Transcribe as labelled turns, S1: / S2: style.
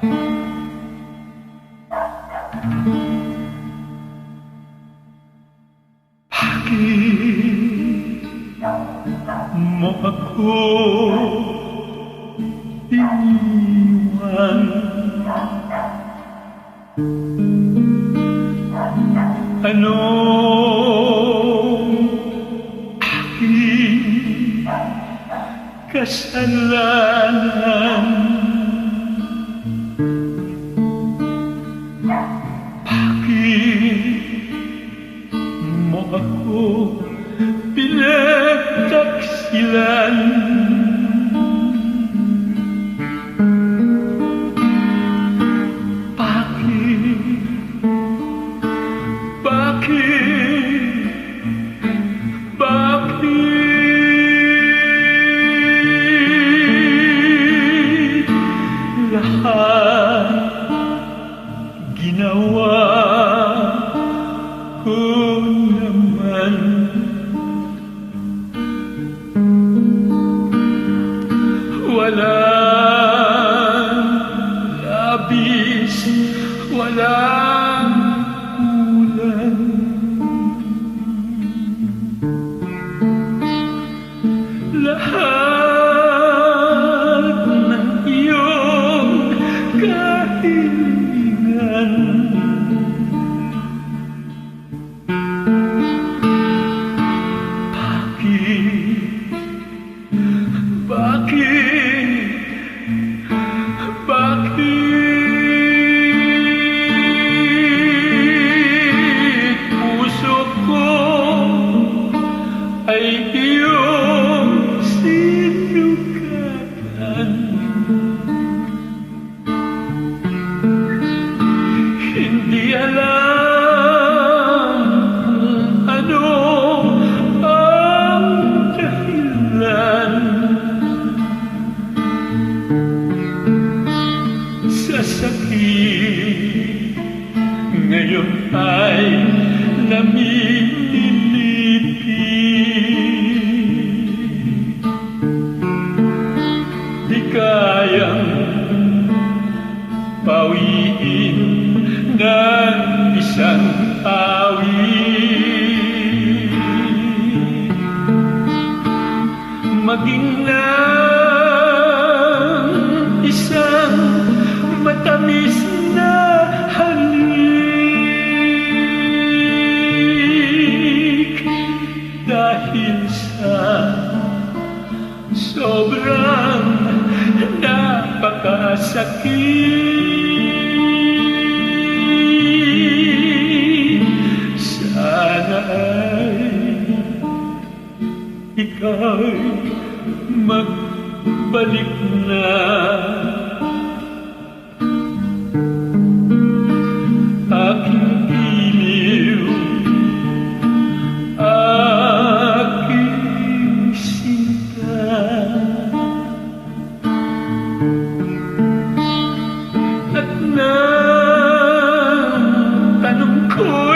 S1: Mo ako iniwan? Anong aking kasalanan? Ako pinagtaksilan? Bakit? Bakit? Bakit? Lahat ginawa ko Walang labis, walang kulang Lahat ng iyong kahilingan Bakit? Ay iyong kayang pawiin ng isang awit maging ng isang matamis na halik. Dahil sa sobrang napakasakit. Sana ay ika'y magbalik na Oh.